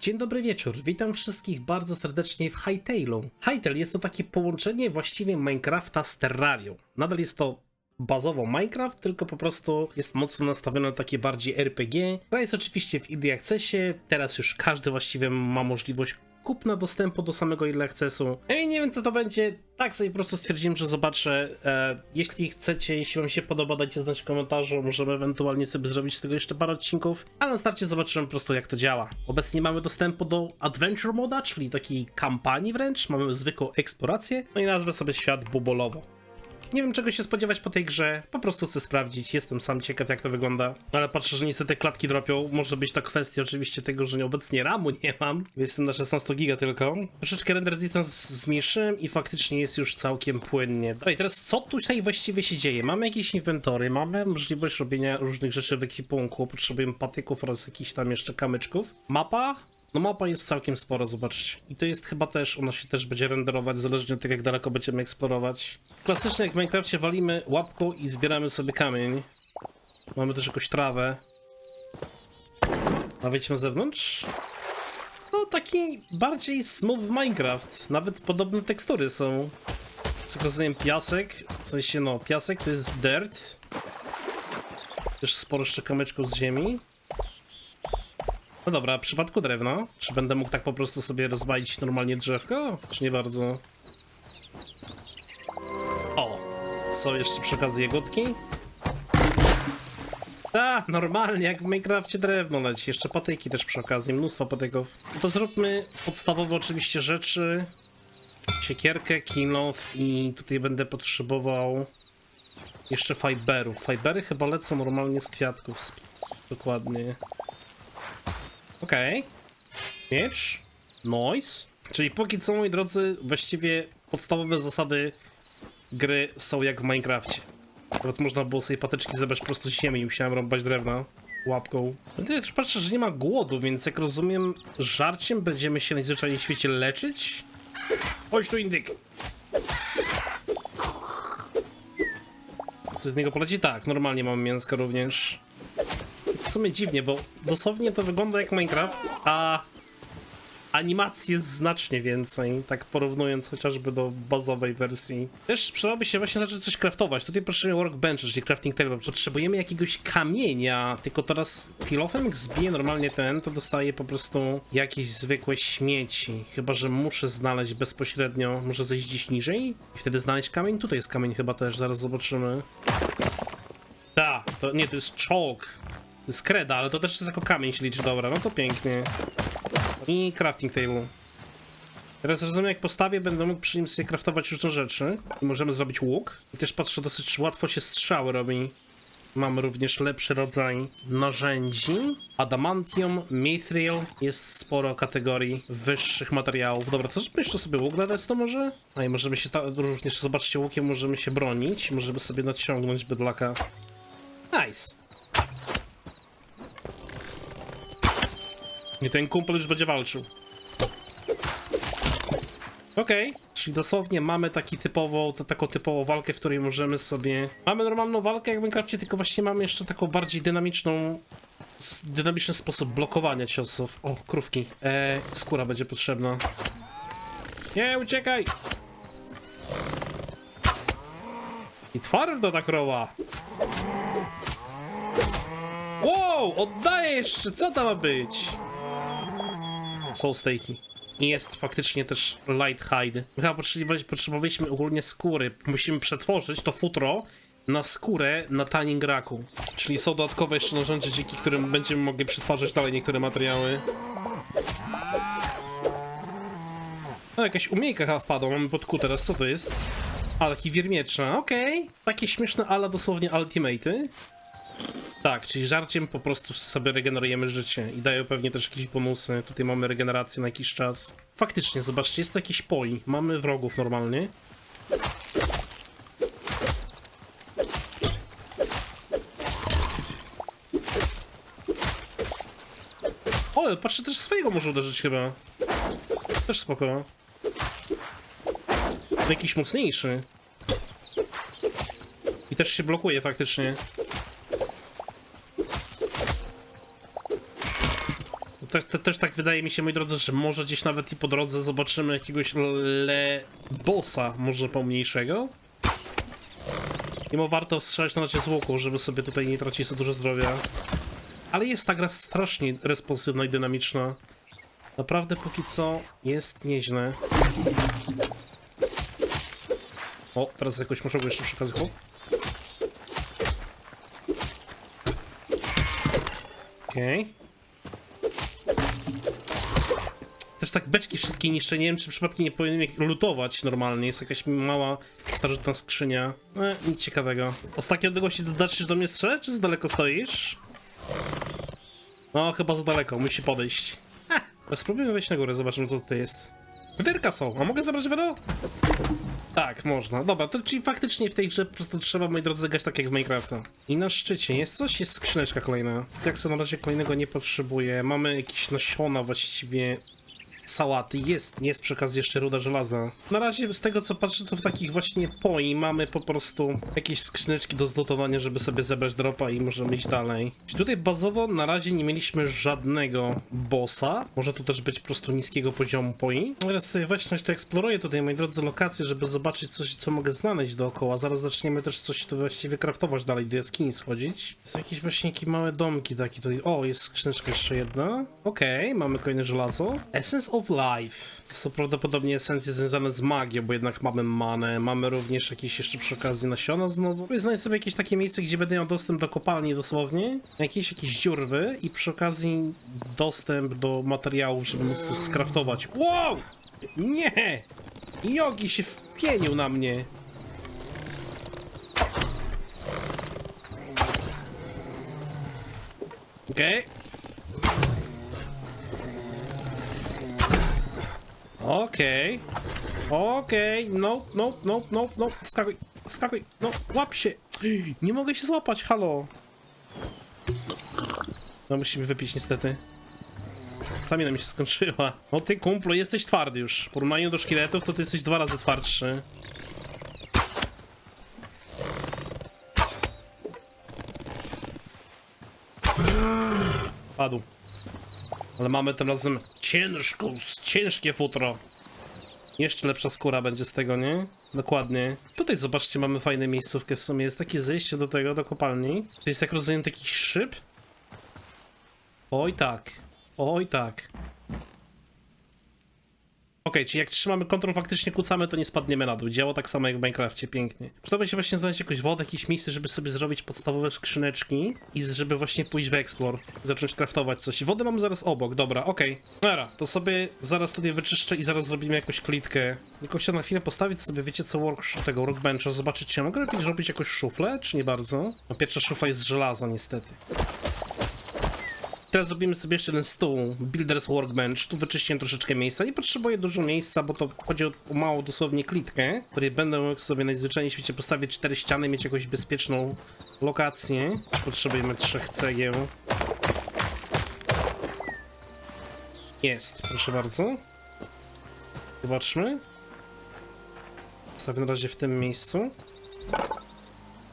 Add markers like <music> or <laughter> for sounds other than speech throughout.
Dzień dobry wieczór, witam wszystkich bardzo serdecznie w Hytailu. Hytale jest to takie połączenie właściwie Minecrafta z Terrarią. Nadal jest to bazowo Minecraft, tylko po prostu jest mocno nastawione na takie bardziej RPG. Gra jest oczywiście w Accessie, teraz już każdy właściwie ma możliwość kupna dostępu do samego Early Accessu. Ja nie wiem co to będzie, tak sobie po prostu stwierdziłem, że zobaczę. E, jeśli chcecie, jeśli wam się podoba, dajcie znać w komentarzu, możemy ewentualnie sobie zrobić z tego jeszcze parę odcinków, ale na starcie zobaczymy po prostu jak to działa. Obecnie mamy dostępu do Adventure Moda, czyli takiej kampanii wręcz, mamy zwykłą eksplorację, no i nazwę sobie świat bubolowo. Nie wiem czego się spodziewać po tej grze, po prostu chcę sprawdzić, jestem sam ciekaw jak to wygląda, ale patrzę, że niestety klatki dropią, może być to kwestia oczywiście tego, że obecnie ramu <laughs> nie mam, jestem na 16 giga tylko. Troszeczkę render distance zmniejszyłem i faktycznie jest już całkiem płynnie. Dobra i teraz co tutaj właściwie się dzieje? Mamy jakieś inwentory, mamy możliwość robienia różnych rzeczy w ekwipunku, potrzebujemy patyków oraz jakichś tam jeszcze kamyczków. Mapa? No mapa jest całkiem spora, zobaczcie. I to jest chyba też, ona się też będzie renderować, zależnie od tego jak daleko będziemy eksplorować. Klasycznie jak w Minecrafcie walimy łapką i zbieramy sobie kamień. Mamy też jakąś trawę. A wiecie na zewnątrz? No taki bardziej smooth Minecraft. Nawet podobne tekstury są. Co rozumiem piasek, w sensie no piasek to jest dirt. Też sporo jeszcze kamyczków z ziemi. No dobra, w przypadku drewna, czy będę mógł tak po prostu sobie rozwalić normalnie drzewko? Czy nie bardzo? O! Są jeszcze przy okazji jagódki? Tak, normalnie, jak w Minecrafcie drewno leci. Jeszcze patyki też przy okazji, mnóstwo patyków. To zróbmy podstawowe oczywiście rzeczy. Siekierkę, kilof i tutaj będę potrzebował jeszcze fiberów. Fibery chyba lecą normalnie z kwiatków. Dokładnie. Okej. Miecz. Noise. Czyli póki co, moi drodzy, właściwie podstawowe zasady gry są jak w Minecrafcie. Nawet można było sobie patyczki zebrać po prostu z ziemi i musiałem rąbać drewna łapką. No tutaj też patrzę, że nie ma głodu, więc jak rozumiem, żarciem będziemy się najzwyczajniej w świecie leczyć? Chodź tu, indyk. Co z niego poleci? Tak, normalnie mam mięsko również. W sumie dziwnie, bo dosłownie to wygląda jak Minecraft, a animacji jest znacznie więcej, tak porównując chociażby do bazowej wersji. Też przydałoby się właśnie zacząć coś craftować. Tutaj potrzebujemy workbench, czyli crafting table. Potrzebujemy jakiegoś kamienia, tylko teraz kilofem jak zbiję normalnie ten, to dostaję po prostu jakieś zwykłe śmieci. Chyba, że muszę znaleźć bezpośrednio, może zejść gdzieś niżej i wtedy znaleźć kamień. Tutaj jest kamień chyba też, zaraz zobaczymy. Ta, to nie, to jest chalk. Jest kreda, ale to też jest jako kamień się liczy, dobra, no to pięknie. I crafting table. Teraz rozumiem, jak postawię, będę mógł przy nim sobie craftować różne rzeczy. I możemy zrobić łuk. I też patrzę, dosyć łatwo się strzały robi. Mamy również lepszy rodzaj narzędzi. Adamantium, mithril. Jest sporo kategorii wyższych materiałów. Dobra, to zróbmy jeszcze sobie łuk dodać to może? A i możemy się również, zobaczcie, łukiem możemy się bronić. Możemy sobie nadciągnąć bydlaka. Nice. I ten kumpel już będzie walczył. Okej, czyli dosłownie mamy taki typowo, taką typową walkę, w której możemy sobie... Mamy normalną walkę jak w Minecrafcie, tylko właśnie mamy jeszcze taką bardziej dynamiczną... Dynamiczny sposób blokowania ciosów. O, krówki. E, skóra będzie potrzebna. Nie, uciekaj! I twardo ta krowa. Wow, oddaję jeszcze, co to ma być? Soul steaki. I jest faktycznie też light hide. My chyba potrzebowali- potrzebowaliśmy ogólnie skóry. Musimy przetworzyć to futro na skórę na tanim raku. Czyli są dodatkowe jeszcze narzędzia, dzięki którym będziemy mogli przetwarzać dalej niektóre materiały. No jakaś umiejka chyba wpadła, mamy pod teraz, co to jest? A, taki wiermieczna, okej. Takie śmieszne ala dosłownie ultimaty. Tak, czyli żarciem po prostu sobie regenerujemy życie i dają pewnie też jakieś bonusy. Tutaj mamy regenerację na jakiś czas. Faktycznie, zobaczcie, jest to jakiś poi. Mamy wrogów normalnie. O, patrzę, też swojego może uderzyć chyba. Też spoko. Jakiś mocniejszy. I też się blokuje faktycznie. Też, te, też tak wydaje mi się, moi drodzy, że może gdzieś nawet i po drodze zobaczymy jakiegoś le bossa, może pomniejszego. Mimo warto strzelać na razie z łuku, żeby sobie tutaj nie tracić za dużo zdrowia. Ale jest ta gra strasznie responsywna i dynamiczna. Naprawdę póki co jest nieźle. O, teraz jakoś muszę go jeszcze przy okazji. O. Też tak beczki wszystkie niszczę. Nie wiem, czy przypadkiem nie powinienem ich lutować normalnie. Jest jakaś mała, starożytna skrzynia. E, nic ciekawego. Ostatniej odległości dodasz do mnie czy za daleko stoisz? No, chyba za daleko. Musi podejść. Ha, spróbujmy wejść na górę, zobaczymy co tutaj jest. Wyrka są. A mogę zabrać wyro? Tak, można. Dobra, to czyli faktycznie w tej grze po prostu trzeba, moi drodzy, grać tak jak w Minecrafta. I na szczycie jest coś, jest skrzyneczka kolejna. Jak sobie na razie kolejnego nie potrzebuję. Mamy jakieś nasiona właściwie sałaty. Jest, jest przy okazji jeszcze ruda żelaza. Na razie z tego co patrzę to w takich właśnie poi mamy po prostu jakieś skrzyneczki do zlotowania, żeby sobie zebrać dropa i możemy iść dalej. Czyli tutaj bazowo na razie nie mieliśmy żadnego bossa. Może to też być po prostu niskiego poziomu poi. Teraz sobie właśnie jeszcze eksploruję tutaj moi drodzy lokacje, żeby zobaczyć coś co mogę znaleźć dookoła. Zaraz zaczniemy też coś tu właściwie craftować dalej, do jaskini schodzić. Są jakieś właśnie takie małe domki takie tutaj. O, jest skrzyneczka jeszcze jedna. Okej, mamy kolejne żelazo. Essence of Life. To są prawdopodobnie esencje związane z magią, bo jednak mamy manę. Mamy również jakieś jeszcze przy okazji nasiona znowu. Znajdź sobie jakieś takie miejsce, gdzie będę miał dostęp do kopalni dosłownie. Jakieś jakieś dziurwy i przy okazji dostęp do materiałów, żeby móc coś skraftować. Wow! Nie! Jogi się wpienił na mnie. Okej. Okej. Okej, no, no, no, no, no, skakuj, skakuj, no, łap się. <gasps> Nie mogę się złapać, halo. No musimy wypić niestety. Stamina mi się skończyła. No ty kumplo, jesteś twardy już. W porównaniu do szkieletów to ty jesteś dwa razy twardszy. Padł. Ale mamy tym razem ciężką, ciężkie futro. Jeszcze lepsza skóra będzie z tego, nie? Dokładnie. Tutaj zobaczcie, mamy fajne miejscówkę w sumie. Jest takie zejście do tego, do kopalni. To jest jak rozumiem taki szyb. Oj tak. Oj tak. Okej, czyli jak trzymamy kontrol, faktycznie kucamy, to nie spadniemy na dół. Działa tak samo jak w Minecrafcie, pięknie. Przydałoby się właśnie znaleźć jakąś wodę, jakieś miejsce, żeby sobie zrobić podstawowe skrzyneczki i żeby właśnie pójść w explore, zacząć craftować coś. I wodę mamy zaraz obok, dobra, okej. Dobra, to sobie zaraz tutaj wyczyszczę i zaraz zrobimy jakąś klitkę. Tylko chciałem na chwilę postawić sobie, wiecie co, work, tego workbencha, zobaczyć, czy ja mogę lepiej zrobić jakąś szuflę, czy nie bardzo? No pierwsza szufa jest z żelaza, niestety. Teraz zrobimy sobie jeszcze ten stół, Builder's Workbench. Tu wyczyściłem troszeczkę miejsca. Nie potrzebuję dużo miejsca, bo to chodzi o małą dosłownie klitkę, której będę mógł sobie najzwyczajniej w świecie postawić cztery ściany, mieć jakąś bezpieczną lokację. Potrzebujemy trzech cegieł. Jest, proszę bardzo. Zobaczmy. Postawię na razie w tym miejscu.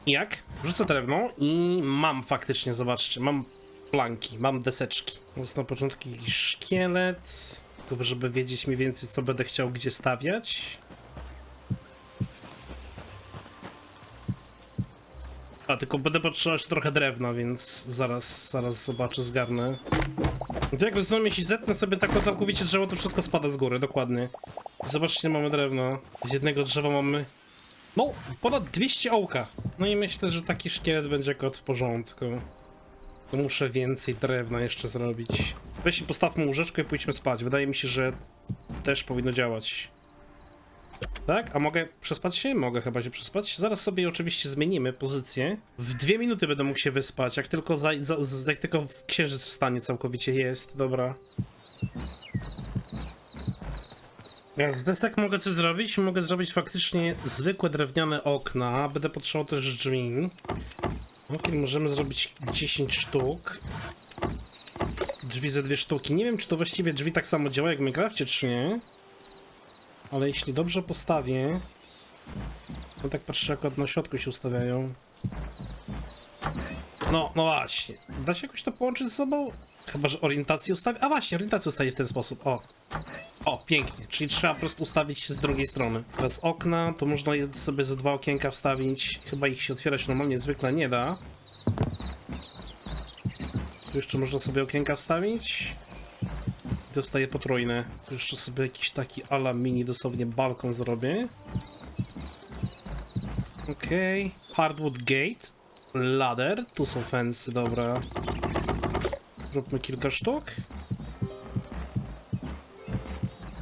Jak? Rzucę drewno i mam faktycznie, zobaczcie, mam planki, mam deseczki. Jest na początku jakiś szkielet, tylko żeby wiedzieć mniej więcej co będę chciał gdzie stawiać. A, tylko będę potrzebować trochę drewna, więc zaraz, zaraz zobaczę, zgarnę. To jak rozumiem, jeśli zetnę sobie tak całkowicie drzewo, to wszystko spada z góry, dokładnie. Zobaczcie, mamy drewno. Z jednego drzewa mamy... No, ponad 200 ołka. No i myślę, że taki szkielet będzie akurat w porządku. Muszę więcej drewna jeszcze zrobić. Weź i postawmy łóżeczko i pójdźmy spać. Wydaje mi się, że też powinno działać. Tak? A mogę przespać się? Mogę chyba się przespać. Zaraz sobie oczywiście zmienimy pozycję. W dwie minuty będę mógł się wyspać, jak tylko, za, za, jak tylko księżyc wstanie całkowicie jest. Dobra. Ja z desek mogę coś zrobić? Mogę zrobić faktycznie zwykłe drewniane okna. Będę potrzebował też drzwi. Ok, możemy zrobić 10 sztuk. Drzwi ze dwie sztuki. Nie wiem, czy to właściwie drzwi tak samo działa jak w Minecrafcie, czy nie. Ale jeśli dobrze postawię... No tak patrzę, jak na środku się ustawiają. No, no właśnie. Da się jakoś to połączyć ze sobą? Chyba, że orientację ustawię. A właśnie, orientację ustawię w ten sposób. O. O, pięknie. Czyli trzeba po prostu ustawić się z drugiej strony. Teraz okna, to można sobie ze dwa okienka wstawić. Chyba ich się otwierać normalnie zwykle nie da. Tu jeszcze można sobie okienka wstawić. Dostaję potrójne. Tu jeszcze sobie jakiś taki ala mini dosłownie balkon zrobię. Okej. Hardwood gate. Ladder. Tu są fensy, dobra. Zróbmy kilka sztuk.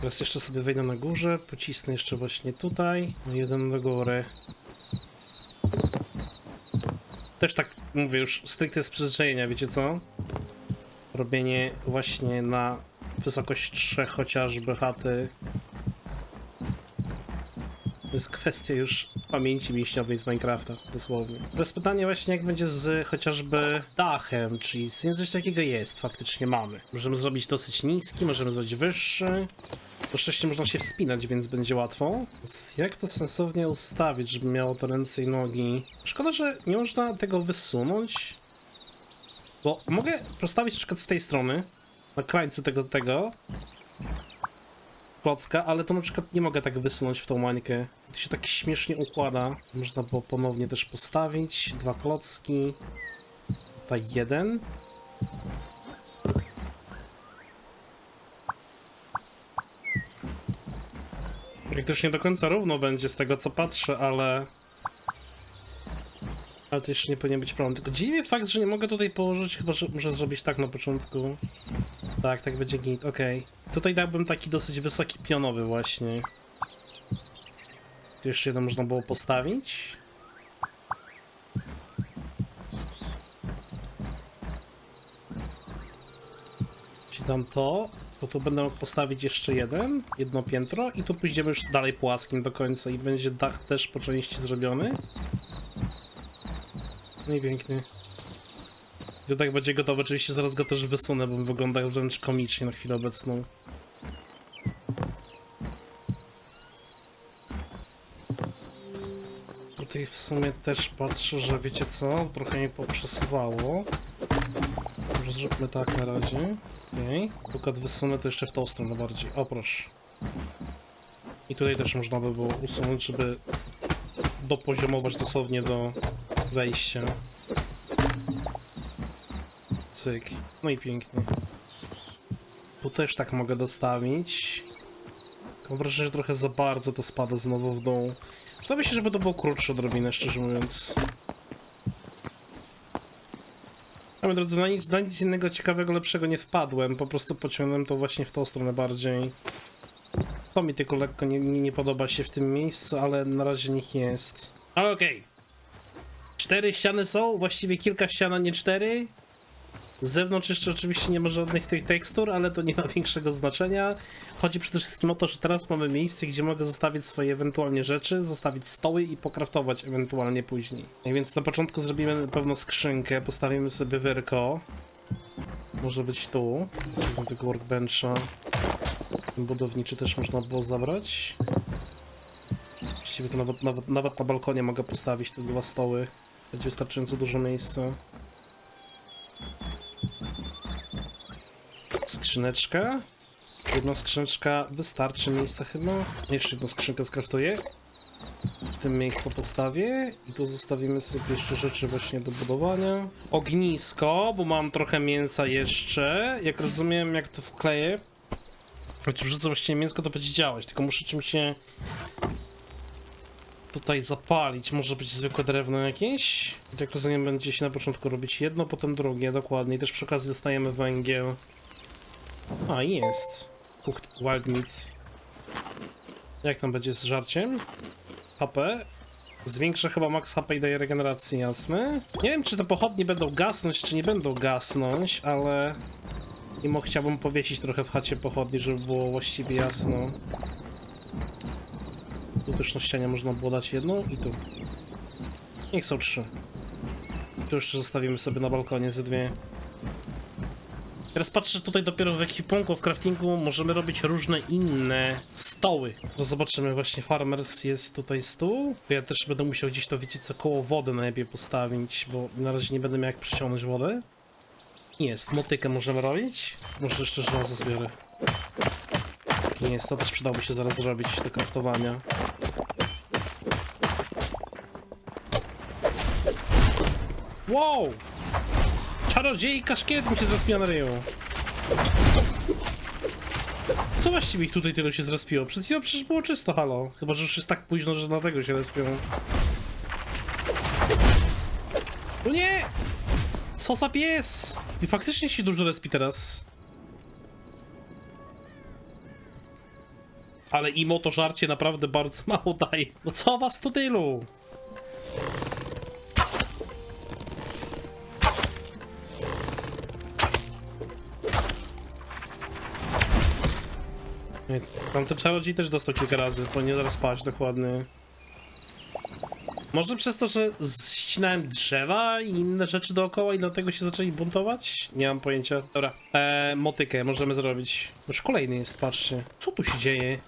Teraz jeszcze sobie wejdę na górze, pocisnę jeszcze właśnie tutaj, no jeden do góry. Też tak mówię już stricte z przyzwyczajenia, wiecie co? Robienie właśnie na wysokość 3 chociażby chaty. To jest kwestia już pamięci mięśniowej z Minecrafta, dosłownie. Teraz pytanie właśnie jak będzie z chociażby dachem, czyli coś takiego jest, faktycznie mamy. Możemy zrobić dosyć niski, możemy zrobić wyższy. Po szczęście można się wspinać, więc będzie łatwo. Więc jak to sensownie ustawić, żeby miało to ręce i nogi? Szkoda, że nie można tego wysunąć. Bo mogę postawić na przykład z tej strony, na krańcu tego, tego, klocka, ale to na przykład nie mogę tak wysunąć w tą mańkę. To się tak śmiesznie układa. Można było ponownie też postawić. Dwa klocki. Tutaj jeden. Jak też nie do końca równo będzie z tego co patrzę, ale... Ale to jeszcze nie powinien być problem. Tylko dziwnie fakt, że nie mogę tutaj położyć, chyba że muszę zrobić tak na początku. Tak, tak będzie git, okej. Tutaj dałbym taki dosyć wysoki pionowy właśnie. Tu jeszcze jeden można było postawić. Jeśli dam to, to tu będę mógł postawić jeszcze jeden, jedno piętro i tu pójdziemy już dalej płaskim do końca i będzie dach też po części zrobiony. No i pięknie. Gdy tak będzie gotowe, oczywiście zaraz go też wysunę, bo wygląda wręcz komicznie na chwilę obecną. Tutaj w sumie też patrzę, że wiecie co, trochę mnie poprzesuwało. Może zróbmy tak na razie. Okej, okay. wysunę to jeszcze w tą stronę bardziej. O proszę. I tutaj też można by było usunąć, żeby dopoziomować dosłownie do wejścia. Cyk. No i pięknie. Tu też tak mogę dostawić. Mam wrażenie, że trochę za bardzo to spada znowu w dół. Przydałoby się, żeby to było krótsze odrobinę, szczerze mówiąc. Moi drodzy, na nic, na nic innego ciekawego, lepszego nie wpadłem. Po prostu pociągnąłem to właśnie w tą stronę bardziej. To mi tylko lekko nie, nie, nie podoba się w tym miejscu, ale na razie niech jest. Ale okej. Cztery ściany są, właściwie kilka ścian, a nie cztery. Z zewnątrz jeszcze oczywiście nie ma żadnych tych tekstur, ale to nie ma <laughs> większego znaczenia. Chodzi przede wszystkim o to, że teraz mamy miejsce, gdzie mogę zostawić swoje ewentualnie rzeczy, zostawić stoły i pokraftować ewentualnie później. Tak więc na początku zrobimy na pewno skrzynkę, postawimy sobie wyrko. Może być tu. Sobie tego workbencha. Budowniczy też można było zabrać. Właściwie to nawet, nawet, nawet na balkonie mogę postawić te dwa stoły. Będzie wystarczająco dużo miejsca. Skrzyneczka. Jedna skrzyneczka wystarczy miejsca chyba. Jeszcze jedną skrzynkę skraftuję. W tym miejscu postawię i tu zostawimy sobie jeszcze rzeczy właśnie do budowania. Ognisko, bo mam trochę mięsa jeszcze. Jak rozumiem, jak to wkleję, jak wrzucę właściwie mięsko, to będzie działać, tylko muszę czymś się tutaj zapalić. Może być zwykłe drewno jakieś. Jak rozumiem, będzie się na początku robić jedno, potem drugie, dokładnie. I też przy okazji dostajemy węgiel. A, jest. Cooked wild meat. Jak tam będzie z żarciem? HP. Zwiększa chyba max HP i daje regeneracji, jasne. Nie wiem, czy te pochodnie będą gasnąć, czy nie będą gasnąć, ale... Mimo chciałbym powiesić trochę w chacie pochodni, żeby było właściwie jasno. Tu też na ścianie można było dać jedną i tu. Niech są trzy. Tu jeszcze zostawimy sobie na balkonie ze dwie. Teraz patrzę tutaj dopiero w ekwipunku, w craftingu możemy robić różne inne stoły. To zobaczymy właśnie, farmers jest tutaj stół. Ja też będę musiał gdzieś to wiecie co koło wody najlepiej postawić, bo na razie nie będę miał jak przyciągnąć wodę. Jest, motykę możemy robić. Może jeszcze żelazo zbiorę. Nie jest, to też przydałoby się zaraz zrobić do kraftowania. Wow! Czarodziejka szkielet mi się zrespiła na ryju. Co właściwie ich tutaj tyle się zrespiło? Przed chwilą przecież było czysto, halo. Chyba, że już jest tak późno, że dlatego się respią. No nie! Co za pies! I faktycznie się dużo respi teraz. Ale imo to żarcie naprawdę bardzo mało daje. No co was tu tylu? Nie, Tamten czarodziej też dostał kilka razy, powinien zaraz spać dokładnie. Może przez to, że ścinałem drzewa i inne rzeczy dookoła i dlatego się zaczęli buntować? Nie mam pojęcia. Dobra, eee, motykę możemy zrobić. Już kolejny jest, patrzcie. Co tu się dzieje?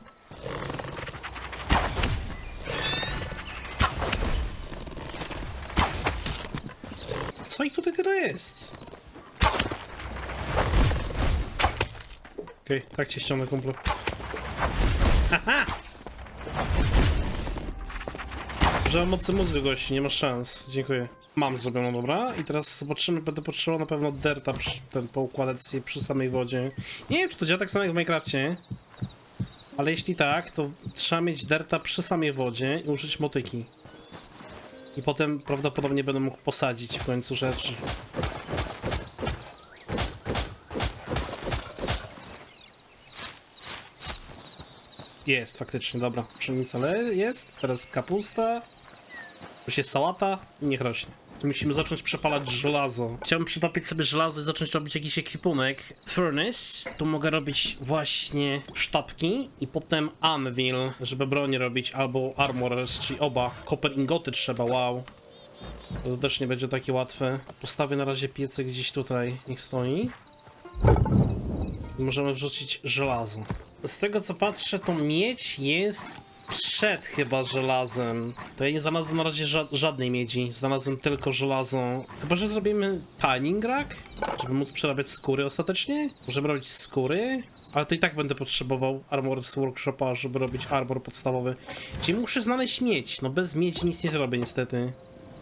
Co ich tutaj tyle jest? Okej, tak cię ściągnę, kumplu. Że mam mocy mózgu gości, nie ma szans. Dziękuję. Mam zrobioną, dobra. I teraz zobaczymy, będę potrzebował na pewno derta przy, ten, poukładać sobie przy samej wodzie. Nie wiem, czy to działa tak samo jak w Minecrafcie. Ale jeśli tak, to trzeba mieć derta przy samej wodzie i użyć motyki. I potem prawdopodobnie będę mógł posadzić w końcu rzeczy. Jest, faktycznie, dobra. Pszenica le- jest, teraz kapusta. Tu się sałata i niech rośnie. Musimy zacząć przepalać żelazo. Chciałbym przytopić sobie żelazo i zacząć robić jakiś ekwipunek. Furnace, tu mogę robić właśnie sztabki i potem anvil, żeby broń robić, albo armorers, czyli oba. Copper ingoty trzeba, wow. To też nie będzie takie łatwe. Postawię na razie piecyk gdzieś tutaj, niech stoi. I możemy wrzucić żelazo. Z tego co patrzę, to miedź jest przed chyba żelazem. To ja nie znalazłem na razie ża żadnej miedzi. Znalazłem tylko żelazo. Chyba, że zrobimy tanning rack, żeby móc przerabiać skóry ostatecznie. Możemy robić skóry, ale to i tak będę potrzebował armor z workshopa, żeby robić armor podstawowy. Czyli muszę znaleźć miedź. No bez miedzi nic nie zrobię niestety.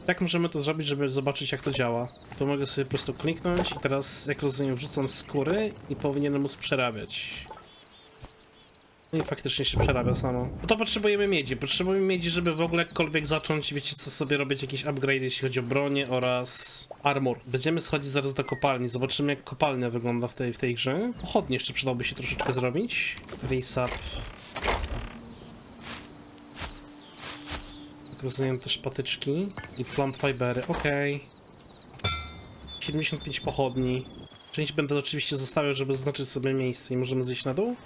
Jak możemy to zrobić, żeby zobaczyć jak to działa? To mogę sobie po prostu kliknąć i teraz jak rozumiem wrzucam skóry i powinienem móc przerabiać. No i faktycznie się przerabia samo. No to potrzebujemy miedzi. Potrzebujemy miedzi, żeby w ogóle jakkolwiek zacząć, wiecie co, sobie robić jakieś upgrade, jeśli chodzi o bronię oraz armor. Będziemy schodzić zaraz do kopalni. Zobaczymy jak kopalnia wygląda w tej, w tej grze. Pochodnie jeszcze przydałoby się troszeczkę zrobić. Jak rozumiem też patyczki i plant fibery. Okej. 75 pochodni. Część będę oczywiście zostawiał, żeby zaznaczyć sobie miejsce i możemy zejść na dół.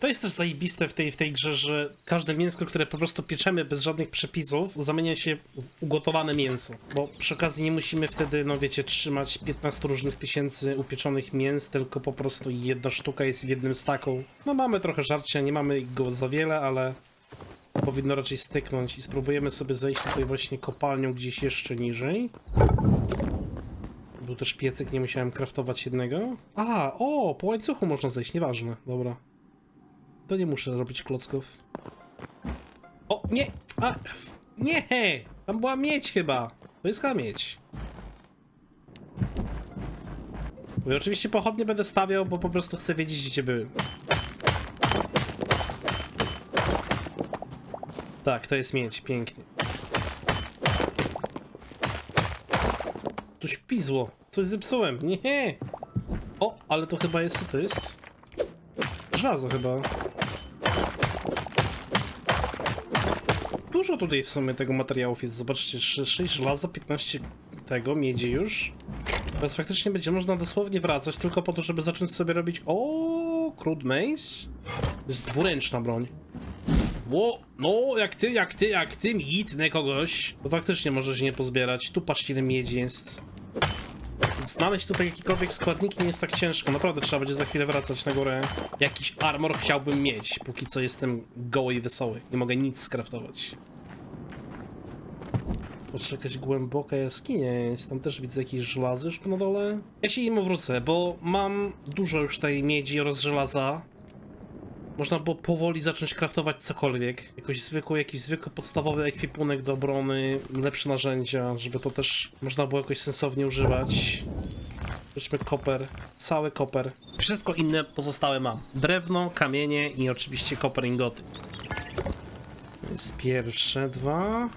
To jest też zajebiste w tej, w tej grze, że każde mięsko, które po prostu pieczemy bez żadnych przepisów, zamienia się w ugotowane mięso. Bo przy okazji nie musimy wtedy, no wiecie, trzymać 15 różnych tysięcy upieczonych mięs, tylko po prostu jedna sztuka jest w jednym staku. No mamy trochę żarcia, nie mamy go za wiele, ale powinno raczej styknąć. I spróbujemy sobie zejść tutaj właśnie kopalnią gdzieś jeszcze niżej. Był też piecyk, nie musiałem kraftować jednego. A, o, po łańcuchu można zejść, nieważne, dobra. To nie muszę robić klocków. O, nie! A, nie! Tam była miedź chyba. To jest miedź. I oczywiście pochodnie będę stawiał, bo po prostu chcę wiedzieć, gdzie były. Tak, to jest miedź, pięknie. Coś pizło. Coś zepsułem. Nie! O, ale to chyba jest, co to jest? Żelazo chyba. Dużo tutaj w sumie tego materiałów jest. Zobaczcie, 6 żelaza, 15 tego, miedzi już. Teraz faktycznie będzie można dosłownie wracać tylko po to, żeby zacząć sobie robić... O, Crude Mace? To jest dwuręczna broń. Ło, no, jak ty, jak ty, jak ty, mitnę kogoś. To faktycznie może się nie pozbierać. Tu patrzcie, ile miedzi jest. Znaleźć tutaj jakiekolwiek składniki nie jest tak ciężko. Naprawdę trzeba będzie za chwilę wracać na górę. Jakiś armor chciałbym mieć, póki co jestem goły i wesoły. Nie mogę nic skraftować. Patrzę, jakaś głęboka jaskinia jest. Tam też widzę jakieś żelazy już na dole. Ja się im wrócę, bo mam dużo już tej miedzi oraz żelaza. Można było powoli zacząć kraftować cokolwiek. Jakoś zwykły, jakiś zwykły podstawowy ekwipunek do obrony, lepsze narzędzia, żeby to też można było jakoś sensownie używać. Weźmy koper, cały koper. Wszystko inne pozostałe mam. Drewno, kamienie i oczywiście koper ingoty. To jest pierwsze dwa.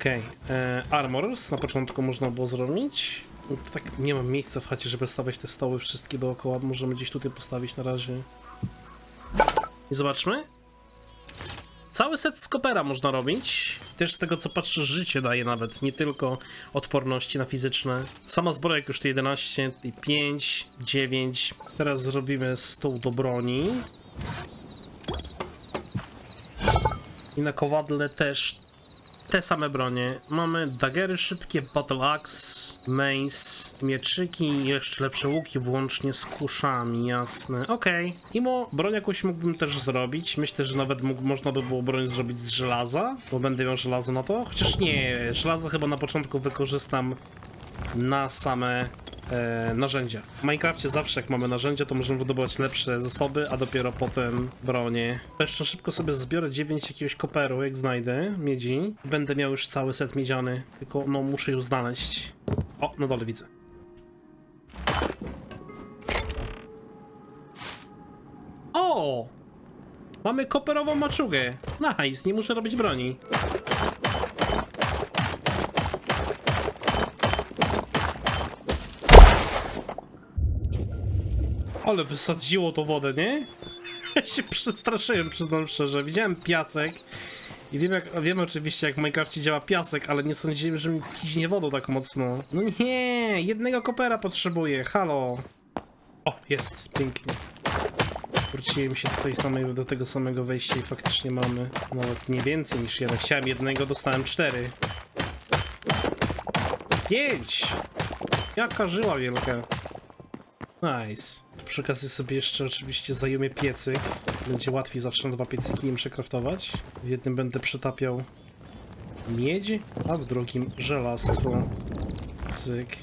Okej, okay. armors na początku można było zrobić. No tak nie mam miejsca w chacie, żeby stawiać te stoły wszystkie dookoła. Możemy gdzieś tutaj postawić na razie. I zobaczmy. Cały set z kopera można robić. Też z tego co patrzę, życie daje nawet, nie tylko odporności na fizyczne. Sama zbroja jak już to 11, i 5, 9. Teraz zrobimy stół do broni. I na kowadle też te same bronie. Mamy dagery szybkie, battle axe, mace, mieczyki i jeszcze lepsze łuki, włącznie z kuszami, jasne. Okej. Imo, broń jakąś mógłbym też zrobić. Myślę, że nawet mógł, można by było broń zrobić z żelaza, bo będę miał żelazo na to. Chociaż nie, żelazo chyba na początku wykorzystam na same e, narzędzia. W Minecrafcie zawsze jak mamy narzędzia, to możemy wydobywać lepsze zasoby, a dopiero potem bronie. Jeszcze szybko sobie zbiorę 9 jakiegoś koperu, jak znajdę, miedzi. Będę miał już cały set miedziany, tylko no muszę ją znaleźć. O, na dole widzę. O! Mamy koperową maczugę. Nice, nie muszę robić broni. Ale wysadziło to wodę, nie? <laughs> Ja się przestraszyłem, przyznam szczerze. Widziałem piasek i wiem, jak, wiem oczywiście, jak w Minecrafcie działa piasek, ale nie sądziłem, że mi piźnie wodą tak mocno. No nie, jednego kopera potrzebuję, halo. O, jest, pięknie. Wróciłem się tutaj samej, do tego samego wejścia i faktycznie mamy nawet nie więcej niż jeden. Chciałem jednego, dostałem cztery. Pięć! Jaka żyła wielka. Nice. Przy okazji sobie jeszcze oczywiście zajmie piecyk. Będzie łatwiej zawsze na dwa piecyki im przekraftować. W jednym będę przetapiał miedź, a w drugim żelastwo. Cyk.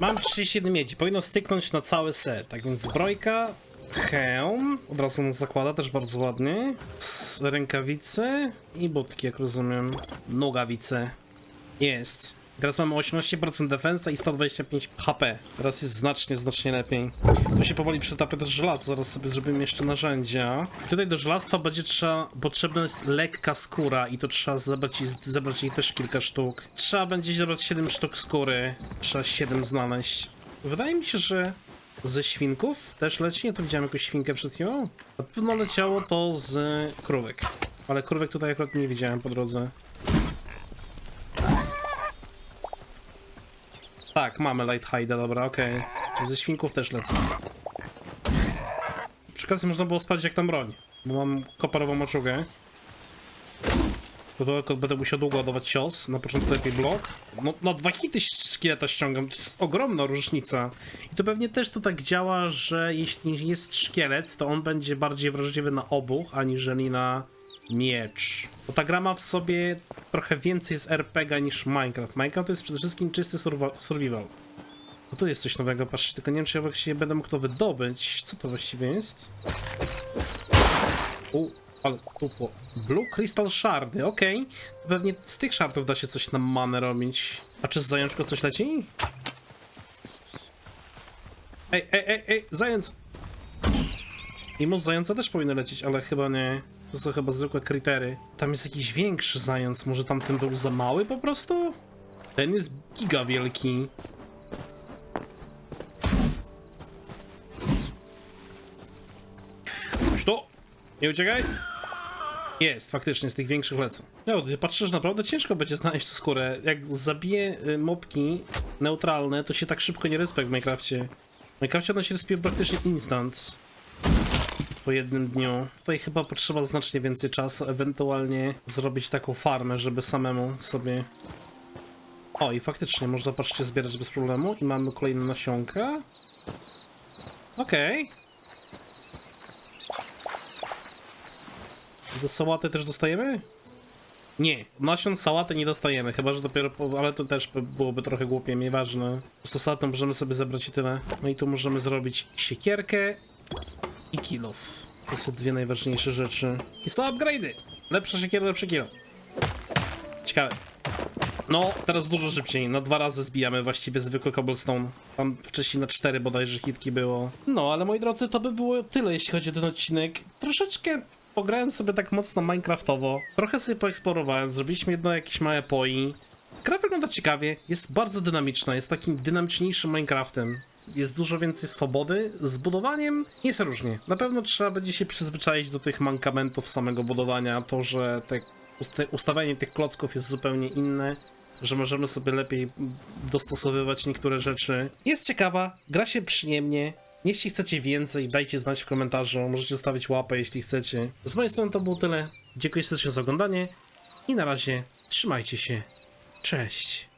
Mam 31 miedzi. Powinno styknąć na cały set. Tak więc zbrojka, hełm, od razu nas zakłada, też bardzo ładnie. S- Rękawice i butki, jak rozumiem. Nogawice. Jest. Teraz mamy 18% defensa i 125 HP. Teraz jest znacznie, znacznie lepiej. Tu się powoli przetapię też żelazo, zaraz sobie zrobimy jeszcze narzędzia. Tutaj do żelastwa będzie trzeba, potrzebna jest lekka skóra i to trzeba zebrać, i- zebrać jej też kilka sztuk. Trzeba będzie zebrać 7 sztuk skóry. Trzeba 7 znaleźć. Wydaje mi się, że ze świnków też leci? Ja tu widziałem jakąś świnkę przed chwilą. Na pewno leciało to z krówek. Ale krówek tutaj akurat nie widziałem po drodze. Tak, mamy Light Hide'a, dobra, okej. Czyli Ze świnków też lecą. Przy okazji można było sprawdzić jak tam broń, bo mam koparową maczugę. Tylko będę musiał długo ładować cios, na początku lepiej blok. No, no dwa hity szkieleta ściągam, to jest ogromna różnica. I to pewnie też to tak działa, że jeśli jest szkielet, to on będzie bardziej wrażliwy na obuch, aniżeli na miecz. Bo ta gra ma w sobie trochę więcej z RPG niż Minecraft. Minecraft to jest przede wszystkim czysty survival. No tu jest coś nowego, patrzcie, tylko nie wiem czy ja właściwie będę mógł to wydobyć. Co to właściwie jest? U, ale tupło. Blue Crystal Shardy, okej. Pewnie z tych shardów da się coś na manę robić. A czy z zajączko coś leci? Ej, ej, ej, ej, zając! Mimo z zająca też powinno lecieć, ale chyba nie. To są chyba zwykłe krytery. Tam jest jakiś większy zając, może tamten był za mały po prostu? Ten jest giga wielki. Już to! Nie uciekaj! Jest, faktycznie, z tych większych lecą. No, ty patrzysz, naprawdę ciężko będzie znaleźć tu skórę. Jak zabiję y, mopki neutralne, to się tak szybko nie respekt w Minecrafcie. W Minecrafcie one się respią praktycznie instant po jednym dniu. Tutaj chyba potrzeba znacznie więcej czasu, ewentualnie zrobić taką farmę, żeby samemu sobie... O, i faktycznie można, patrzcie, zbierać bez problemu i mamy kolejne nasionka. Okej. Do sałaty też dostajemy? Nie, nasion sałaty nie dostajemy, chyba że dopiero, po, ale to też by- byłoby trochę głupie, nieważne. Po prostu możemy sobie zebrać i tyle. No i tu możemy zrobić siekierkę i kilof. To są dwie najważniejsze rzeczy. I są upgrade'y. Lepsza siekiera, lepszy kilo. Ciekawe. No, teraz dużo szybciej. Na dwa razy zbijamy właściwie zwykły cobblestone. Tam wcześniej na cztery bodajże hitki było. No, ale moi drodzy, to by było tyle, jeśli chodzi o ten odcinek. Troszeczkę pograłem sobie tak mocno Minecraftowo. Trochę sobie poeksplorowałem, zrobiliśmy jedno jakieś małe poi. Gra wygląda ciekawie, jest bardzo dynamiczna, jest takim dynamiczniejszym Minecraftem. Jest dużo więcej swobody. Z budowaniem jest różnie. Na pewno trzeba będzie się przyzwyczaić do tych mankamentów samego budowania. To, że te usta- ustawianie tych klocków jest zupełnie inne, że możemy sobie lepiej dostosowywać niektóre rzeczy. Jest ciekawa, gra się przyjemnie. Jeśli chcecie więcej, dajcie znać w komentarzu. Możecie zostawić łapę, jeśli chcecie. Z mojej strony to było tyle. Dziękuję serdecznie za oglądanie i na razie trzymajcie się. Cześć.